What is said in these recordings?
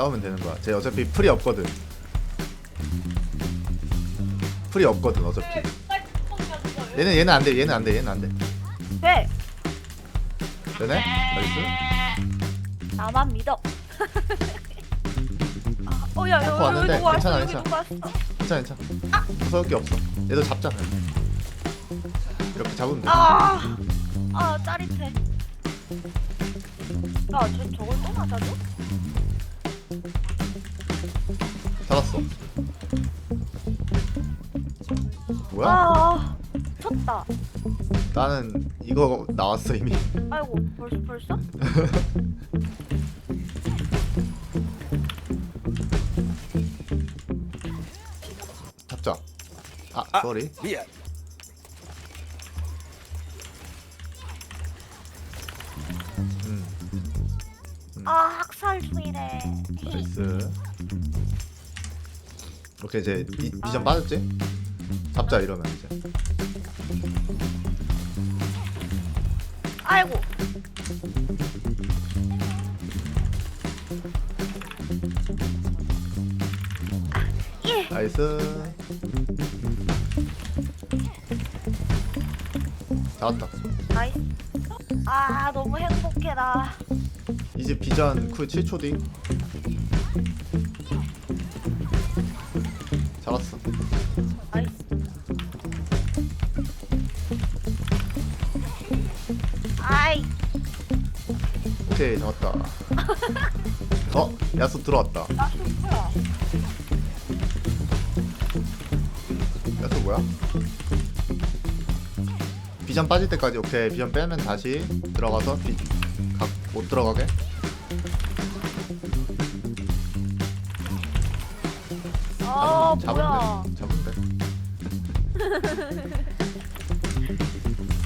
싸우면 되는 거야. 쟤 어차피 풀이 없거든. 풀이 없거든 어차피. 얘는 얘는 안 돼. 얘는 안 돼. 얘는 안 돼. 왜? 되네? 나이스. 나만 믿어. 아, 어, 야, 여기 왔는데 누구 왔어? 괜찮아, 여기. 누구 왔어? 괜찮아 괜찮아. 무서울 게 없어. 얘도 잡자. 이렇게 잡으면 돼. 아, 아, 짜릿해. 야, 저 저걸 또 맞아줘? 잡았어. 뭐야? 아, 쳤다. 나는 이거 나왔어 이미. 아이고, 벌써 벌써? 잡자. 아, 아. 쏘리. 미안. 음, 아, 학살 중이래. 나이스. 오케이 이제 미, 미션 빠졌지? 잡자 이러면 이제. 아이고. 예. 나이스. 잡았다. 나이스. 아, 너무 행복해 나. 이제 비전 쿨 7초 뒤. 오케이 잡았다. 어? 야수 들어왔다. 야수 뭐야? 비전 빠질 때까지 오케이 비전 빼면 다시 들어가서 비, 각, 못 들어가게 아, 잡으면 뭐야. 돼 잡으면 돼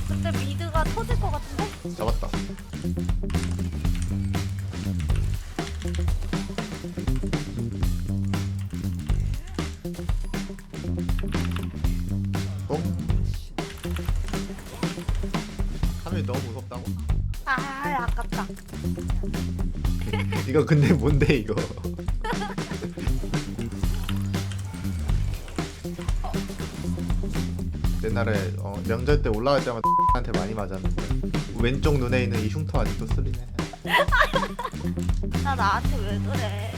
근데 미드가 터질 것 같은데? 잡았다 뽕 하면이 너무 무섭다고? 아, 아깝다. 이거 근데 뭔데 이거 옛날에 어, 명절 때 올라갈 때마다 한테 많이 맞았는데 왼쪽 눈에 있는 이 흉터 아직도 쓰리네 나 나한테 왜 그래?